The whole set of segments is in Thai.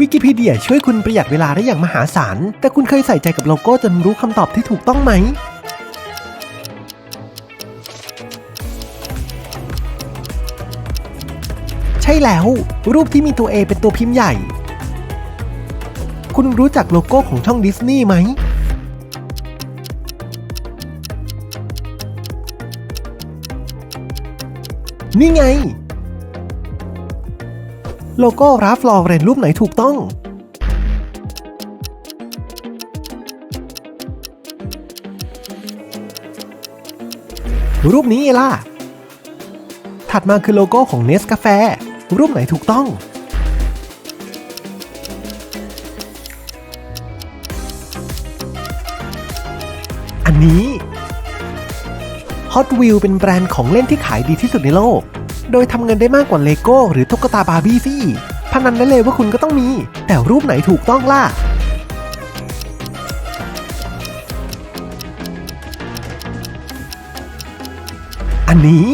วิกิพีเดียช่วยคุณประหยัดเวลาได้อย่างมหาศาล แต่คุณเคยใส่ใจกับโลโก้จนรู้คำตอบที่ถูกต้องไหม ใช่แล้ว รูปที่มีตัว A เป็นตัวพิมพ์ใหญ่ คุณรู้จักโลโก้ของช่องดิสนีย์ไหม นี่ไง โลโก้ราฟลอเรนรูปไหนถูกต้อง รูปนี้เอล่ะถัดมาคือโลโก้ของเนสกาแฟ รูปไหนถูกต้อง อันนี้ Hot Wheels เป็นแบรนด์ของเล่นที่ขายดีที่สุดในโลก โดยทำเงินได้มากกว่าเลโก้หรือตุ๊กตาบาร์บี้สิพนันได้เลยว่าคุณก็ต้องมี แต่รูปไหนถูกต้องล่ะอันนี้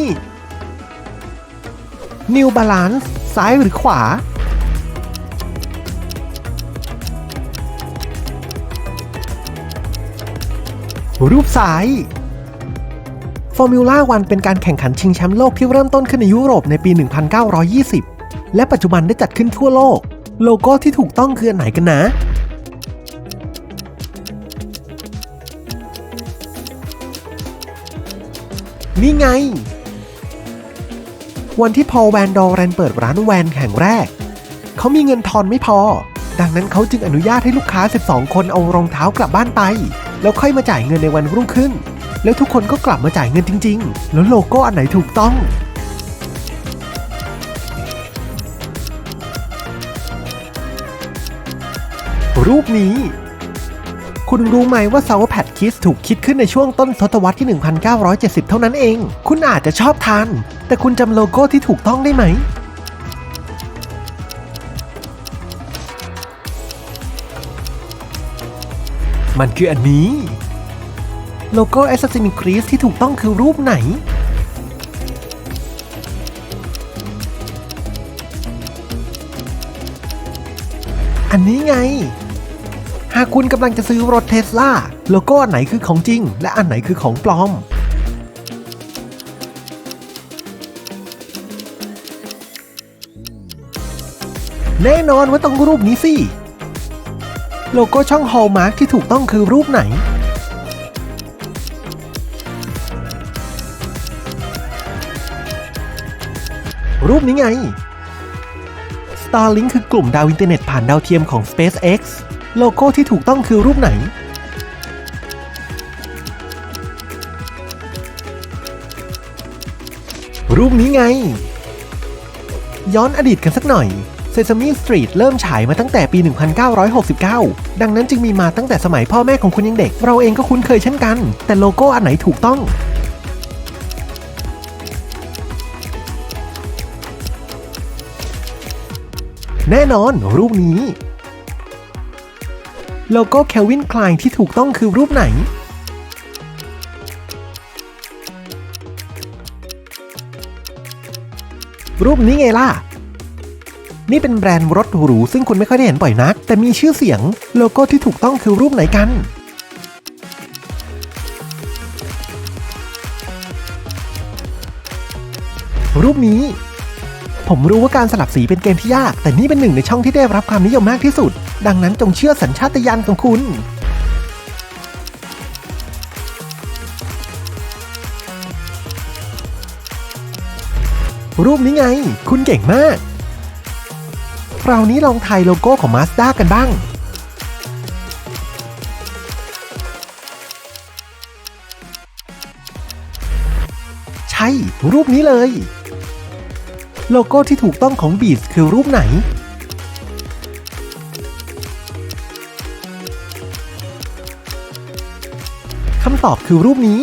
New Balance ซ้ายหรือขวา รูปซ้าย ฟอร์มิวล่าวันเป็นการแข่งขันชิงแชมป์โลกที่เริ่มต้นขึ้นในยุโรปในปี 1920 และปัจจุบันได้จัดขึ้นทั่วโลก โลโก้ที่ถูกต้องคืออันไหนกันนะ นี่ไง วันที่พอแวนดอร์แรนเปิดร้านแวนแห่งแรก เขามีเงินทอนไม่พอ ดังนั้นเขาจึงอนุญาตให้ลูกค้า 12 คนเอารองเท้ากลับบ้านไป แล้วค่อยมาจ่ายเงินในวันรุ่งขึ้น แล้วทุกคนก็กลับมาจ่ายเงินจริง ๆ แล้วโลโก้อันไหนถูกต้อง รูปนี้ คุณรู้ไหมว่า Sour Patch Kids ถูกคิดขึ้นในช่วงต้นศตวรรษที่ 1970 เท่านั้นเอง คุณอาจจะชอบทาน แต่คุณจำโลโก้ที่ถูกต้องได้ไหมมันคืออันนี้ โลโก้ Assassin's Creed ที่ถูกต้องคือรูปไหนอันนี้ไง หากคุณกำลังจะซื้อรถเทสลาโลโก้อันไหนคือของจริง และอันไหนคือของปลอม แน่นอนว่าต้องรูปนี้สิ โลโก้ช่อง Hallmark ที่ถูกต้องคือรูปไหน รูปนี้ไง Starlink คือกลุ่มดาวอินเทอร์เน็ตผ่านดาวเทียมของ SpaceX โลโก้ที่ถูกต้องคือรูปไหน รูปนี้ไง ย้อนอดีตกันสักหน่อย Sesame Street เริ่มฉายมาตั้งแต่ปี 1969 ดังนั้นจึงมีมาตั้งแต่สมัยพ่อแม่ของคุณยังเด็ก เราเองก็คุ้นเคยเช่นกัน แต่โลโก้อันไหนถูกต้อง แน่นอนรูปนี้ โลโก้ Calvin Klein ที่ถูกต้องคือรูปไหน รูปนี้ไงล่ะ นี่เป็นแบรนด์รถหรูซึ่งคุณไม่ค่อยได้เห็นบ่อยนัก แต่มีชื่อเสียง โลโก้ที่ถูกต้องคือรูปไหนกันรูปนี้ ผมรู้ว่าการสลับสีเป็นเกมที่ยาก แต่นี่เป็นหนึ่งในช่องที่ได้รับความนิยมมากที่สุด ดังนั้นจงเชื่อสัญชาตญาณของคุณ รูปนี้ไง คุณเก่งมาก คราวนี้ลองทายโลโก้ของ Mazda กันบ้างใช่รูปนี้เลย โลโก้ที่ถูกต้องของ Beats คือรูปไหน คำตอบคือรูปนี้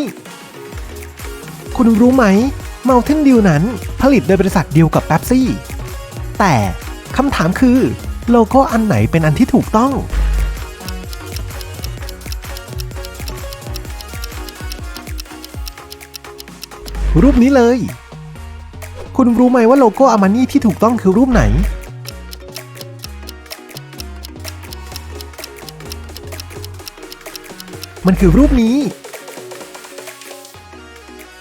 คุณรู้ไหม Mountain Dew นั้นผลิตโดยบริษัทเดียวกับ Pepsi แต่คำถามคือ โลโก้อันไหนเป็นอันที่ถูกต้องรูปนี้เลย คุณรู้ไหมว่าโลโก้อามานี่ที่ถูกต้องคือรูปไหน มันคือรูปนี้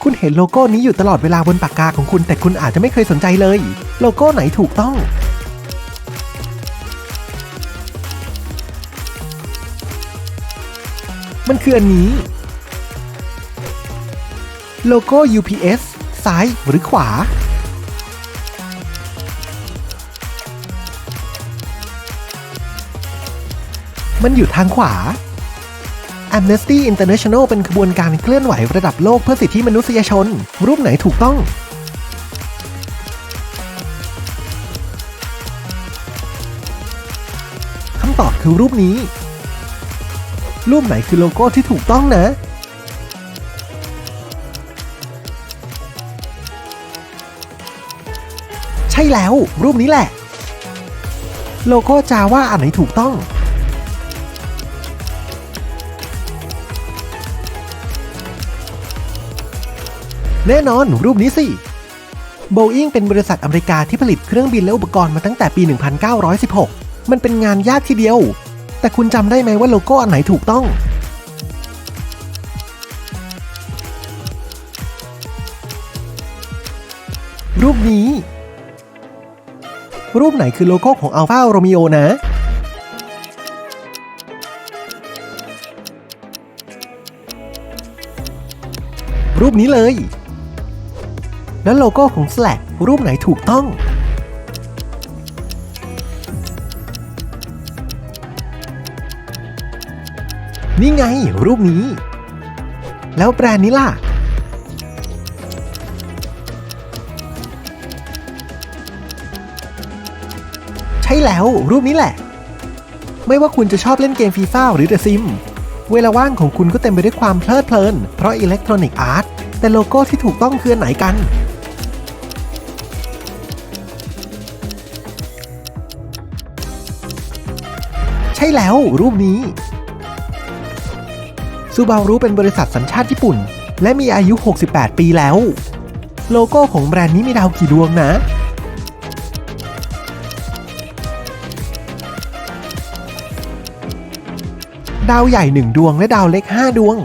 คุณเห็นโลโก้นี้อยู่ตลอดเวลาบนปากกาของคุณ แต่คุณอาจจะไม่เคยสนใจเลย โลโก้ไหนถูกต้องมันคืออันนี้ โลโก้ UPS ซ้ายหรือขวา มันอยู่ทางขวา Amnesty International เป็นขบวนการเคลื่อนไหวระดับโลกเพื่อสิทธิมนุษยชน รูปไหนถูกต้อง คำตอบคือรูปนี้ รูปไหนคือโลโก้ที่ถูกต้องนะใช่แล้ว รูปนี้แหละ โลโก้จาว่าอันไหนถูกต้อง แน่นอนรูปนี้สิโบอิงเป็นบริษัทอเมริกาที่ผลิตเครื่องบินและอุปกรณ์มาตั้งแต่ปี 1916 มันเป็นงานยากทีเดียว แต่คุณจำได้ไหมว่าโลโก้อันไหนถูกต้อง รูปนี้ รูปไหนคือโลโก้ของ Alpha Romeo นะรูปนี้เลย แล้วโลโก้ของ Slack รูปไหนถูกต้อง นี่ไง รูปนี้ แล้วแบรนด์นี้ล่ะ ใช่แล้วรูปนี้แหละ ไม่ว่าคุณจะชอบเล่นเกมฟีฟ่าหรือ The Sim เวลาว่างของคุณก็เต็มไปด้วยความเพลิดเพลิน เพราะอิเล็กทรอนิกส์อาร์ตแต่โลโก้ที่ถูกต้องคืออนไหนกัน ช่แล้ว รูปนี้ซูบารุเป็นบริษัทสัญชาติญี่ปุ่น และมีอายุ 68 ปีแล้ว โลโก้ของแบรนด์นี้มีดาวกี่ดวงนะ ดาวใหญ่ 1 ดวงและดาวเล็ก 5 ดวง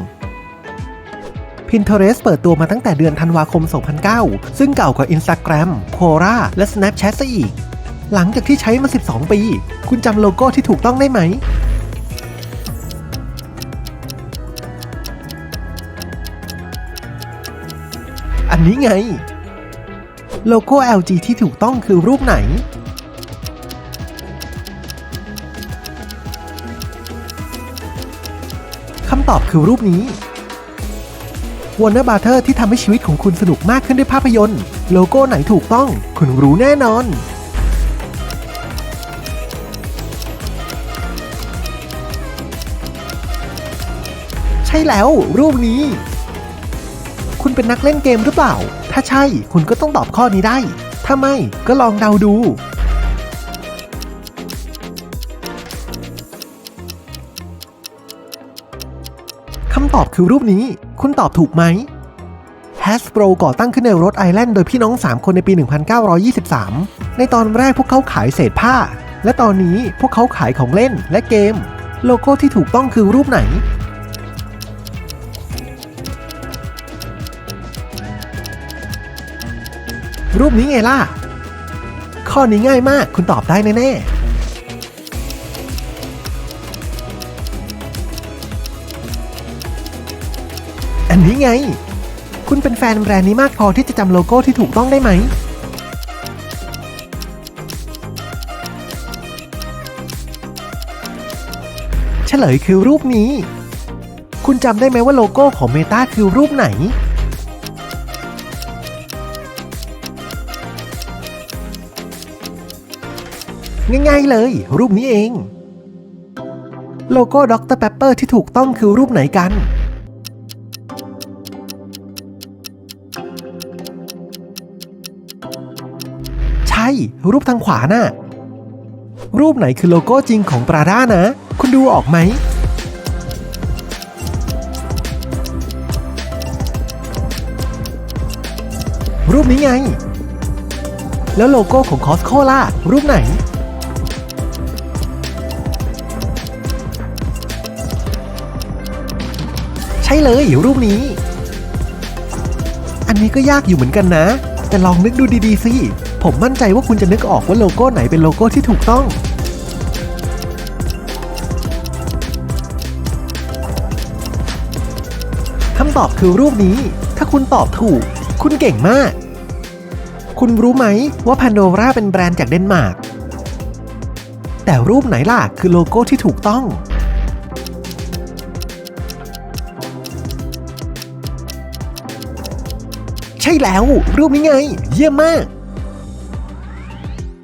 Pinterest เปิดตัวมาตั้งแต่เดือนธันวาคม 2009 ซึ่งเก่ากว่า Instagram, Quora และ Snapchat ซะอีก หลังจากที่ใช้มา 12 ปี คุณจำโลโก้ที่ถูกต้องได้ไหม อันนี้ไง โลโก้ LG ที่ถูกต้องคือรูปไหน คำตอบคือรูปนี้ Warner Butter ที่ทำให้ชีวิตของคุณสนุกมากขึ้นด้วยภาพยนตร์ โลโก้ไหนถูกต้อง คุณรู้แน่นอน ช่แล้ว รูปนี้ คุณเป็นนักเล่นเกมหรือเปล่า ถ้าใช่คุณก็ต้องตอบข้อนี้ได้ ถ้าไม่ก็ลองเดาดู คำตอบคือรูปนี้ คุณตอบถูกไหม Hasbro ก่อตั้งขึ้นในรถไอแลนด์โดยพี่น้อง 3 คนในปี 1923 ในตอนแรกพวกเขาขายเศษผ้า และตอนนี้พวกเขาขายของเล่นและเกม โลโก้ที่ถูกต้องคือรูปไหน รูปนี้ไงล่ะ ข้อนี้ง่ายมากคุณตอบได้แน่ๆอันนี้ไง คุณเป็นแฟนแบรนด์นี้มากพอที่จะจำโลโก้ที่ถูกต้องได้ไหม เฉลยคือรูปนี้ คุณจำได้ไหมว่าโลโก้ของเมตาคือรูปไหน ง่ายๆเลย รูปนี้เอง โลโก้ด็อกเตอรเปปเปอร์ที่ถูกต้องคือรูปไหนกัน ใช่ รูปทางขวาน่ะ รูปไหนคือโลโก้จริงของปราด้านะ คุณดูออกไหมรูปนี้ไง แล้วโลโก้ของคอสโคล่ะรูปไหน ช่เลยรูปนี้ อันนี้ก็ยากอยู่เหมือนกันนะ แต่ลองนึกดูดีๆสิ ผมมั่นใจว่าคุณจะนึกออกว่าโลโก้ไหนเป็นโลโก้ที่ถูกต้อง คำตอบคือรูปนี้ ถ้าคุณตอบถูก คุณเก่งมาก คุณรู้ไหมว่า Pandora เป็นแบรนด์จากเดนมาร์ก แต่รูปไหนล่ะคือโลโก้ที่ถูกต้อง ใช่แล้ว รูปนี้ไง เยี่ยมมาก